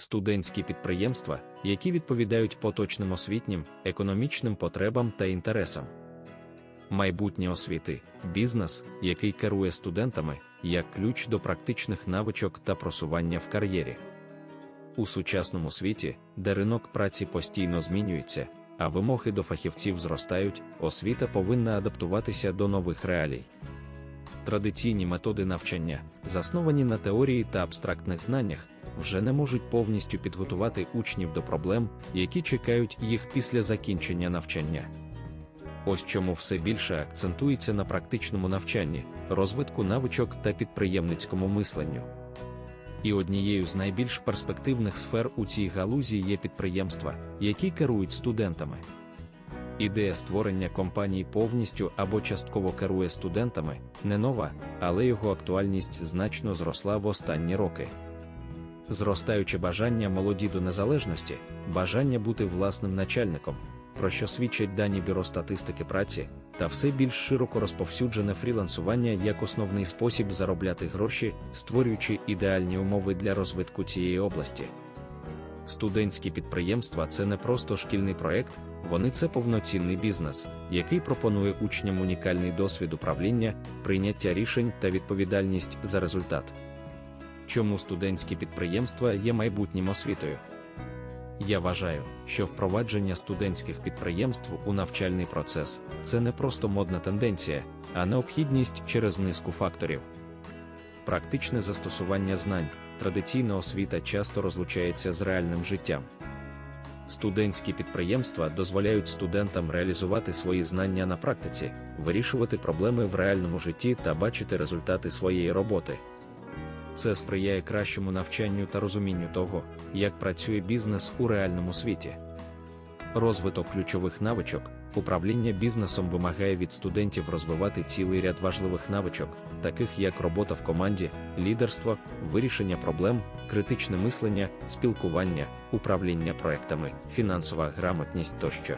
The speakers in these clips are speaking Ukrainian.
студентські підприємства, які відповідають поточним освітнім, економічним потребам та інтересам. Майбутнє освіти, бізнес, який керує студентами, як ключ до практичних навичок та просування в кар'єрі. У сучасному світі, де ринок праці постійно змінюється, а вимоги до фахівців зростають, освіта повинна адаптуватися до нових реалій. Традиційні методи навчання, засновані на теорії та абстрактних знаннях, вже не можуть повністю підготувати учнів до проблем, які чекають їх після закінчення навчання. Ось чому все більше акцентується на практичному навчанні, розвитку навичок та підприємницькому мисленню. І однією з найбільш перспективних сфер у цій галузі є підприємства, які керують студентами. Ідея створення компаній повністю або частково керує студентами не нова, але його актуальність значно зросла в останні роки. Зростаюче бажання молоді до незалежності, бажання бути власним начальником, про що свідчать дані бюро статистики праці, та все більш широко розповсюджене фрілансування як основний спосіб заробляти гроші, створюючи ідеальні умови для розвитку цієї області. Студентські підприємства це не просто шкільний проект, вони це повноцінний бізнес, який пропонує учням унікальний досвід управління, прийняття рішень та відповідальність за результат. Чому студентські підприємства є майбутнім освітою? Я вважаю, що впровадження студентських підприємств у навчальний процес це не просто модна тенденція, а необхідність через низку факторів. Практичне застосування знань, традиційна освіта часто розлучається з реальним життям. Студентські підприємства дозволяють студентам реалізувати свої знання на практиці, вирішувати проблеми в реальному житті та бачити результати своєї роботи. Це сприяє кращому навчанню та розумінню того, як працює бізнес у реальному світі. Розвиток ключових навичок, управління бізнесом вимагає від студентів розвивати цілий ряд важливих навичок, таких як робота в команді, лідерство, вирішення проблем, критичне мислення, спілкування, управління проектами, фінансова грамотність тощо.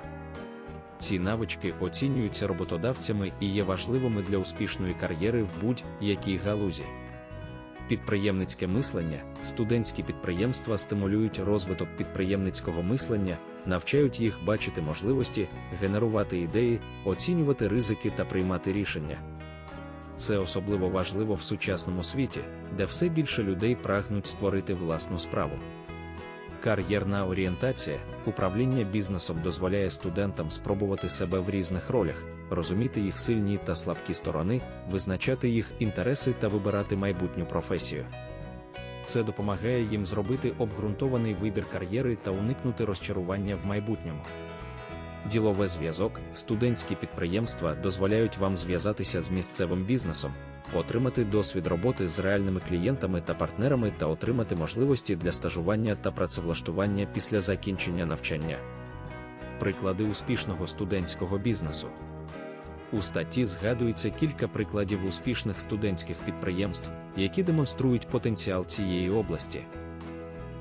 Ці навички оцінюються роботодавцями і є важливими для успішної кар'єри в будь-якій галузі. Підприємницьке мислення, студентські підприємства стимулюють розвиток підприємницького мислення, навчають їх бачити можливості, генерувати ідеї, оцінювати ризики та приймати рішення. Це особливо важливо в сучасному світі, де все більше людей прагнуть створити власну справу. Кар'єрна орієнтація, управління бізнесом дозволяє студентам спробувати себе в різних ролях, розуміти їх сильні та слабкі сторони, визначати їх інтереси та вибирати майбутню професію. Це допомагає їм зробити обґрунтований вибір кар'єри та уникнути розчарування в майбутньому. Ділове зв'язок, студентські підприємства дозволяють вам зв'язатися з місцевим бізнесом, отримати досвід роботи з реальними клієнтами та партнерами та отримати можливості для стажування та працевлаштування після закінчення навчання. Приклади успішного студентського бізнесу. У статті згадується кілька прикладів успішних студентських підприємств, які демонструють потенціал цієї області.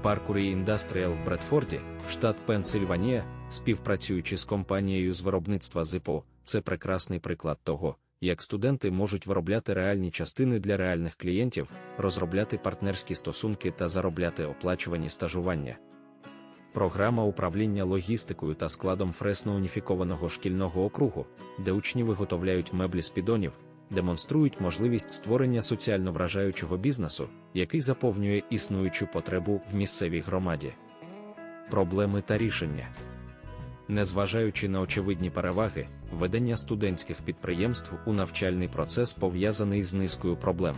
Паркурі Індастріал в Бредфорді, штат Пенсильванія, співпрацюючи з компанією з виробництва ЗИПО, це прекрасний приклад того, як студенти можуть виробляти реальні частини для реальних клієнтів, розробляти партнерські стосунки та заробляти оплачувані стажування. Програма управління логістикою та складом фресно уніфікованого шкільного округу, де учні виготовляють меблі з підонів, демонструють можливість створення соціально вражаючого бізнесу, який заповнює існуючу потребу в місцевій громаді. Проблеми та рішення. Незважаючи на очевидні переваги, ведення студентських підприємств у навчальний процес пов'язаний з низкою проблем.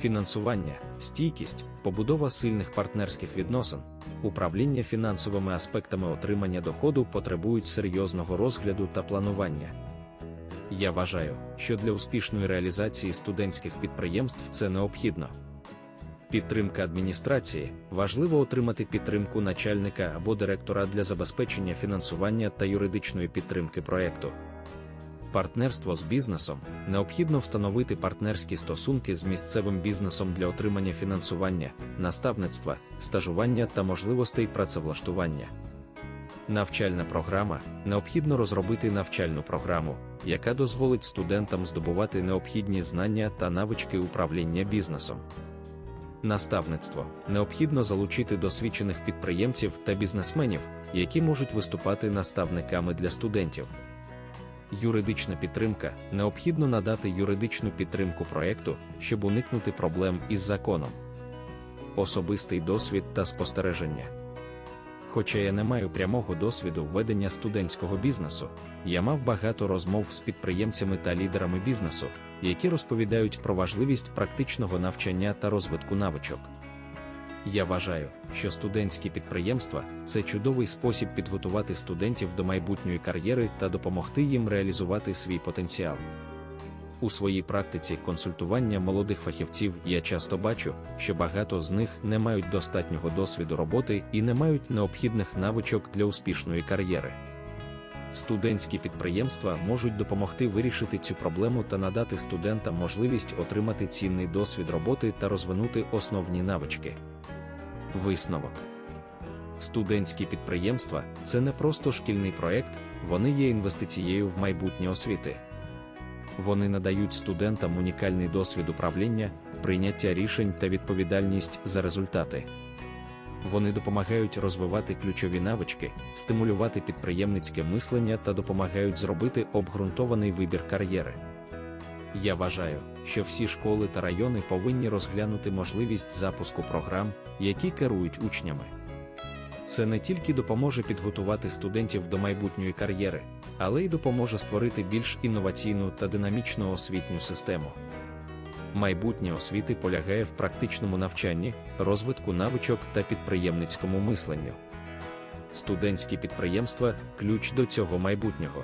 Фінансування, стійкість, побудова сильних партнерських відносин, управління фінансовими аспектами отримання доходу потребують серйозного розгляду та планування. Я вважаю, що для успішної реалізації студентських підприємств це необхідно. Підтримка адміністрації важливо отримати підтримку начальника або директора для забезпечення фінансування та юридичної підтримки проєкту. Партнерство з бізнесом необхідно встановити партнерські стосунки з місцевим бізнесом для отримання фінансування, наставництва, стажування та можливостей працевлаштування. Навчальна програма необхідно розробити навчальну програму, яка дозволить студентам здобувати необхідні знання та навички управління бізнесом. Наставництво необхідно залучити досвідчених підприємців та бізнесменів, які можуть виступати наставниками для студентів. Юридична підтримка необхідно надати юридичну підтримку проекту, щоб уникнути проблем із законом. Особистий досвід та спостереження. Хоча я не маю прямого досвіду ведення студентського бізнесу, я мав багато розмов з підприємцями та лідерами бізнесу, які розповідають про важливість практичного навчання та розвитку навичок. Я вважаю, що студентські підприємства це чудовий спосіб підготувати студентів до майбутньої кар'єри та допомогти їм реалізувати свій потенціал. У своїй практиці консультування молодих фахівців я часто бачу, що багато з них не мають достатнього досвіду роботи і не мають необхідних навичок для успішної кар'єри. Студентські підприємства можуть допомогти вирішити цю проблему та надати студентам можливість отримати цінний досвід роботи та розвинути основні навички. Висновок студентські підприємства це не просто шкільний проект, вони є інвестицією в майбутнє освіти. Вони надають студентам унікальний досвід управління, прийняття рішень та відповідальність за результати. Вони допомагають розвивати ключові навички, стимулювати підприємницьке мислення та допомагають зробити обґрунтований вибір кар'єри. Я вважаю, що всі школи та райони повинні розглянути можливість запуску програм, які керують учнями. Це не тільки допоможе підготувати студентів до майбутньої кар'єри, але й допоможе створити більш інноваційну та динамічну освітню систему. Майбутнє освіти полягає в практичному навчанні, розвитку навичок та підприємницькому мисленню. Студентські підприємства ключ до цього майбутнього.